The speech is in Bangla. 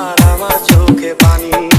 আর আমার চোখে পানি।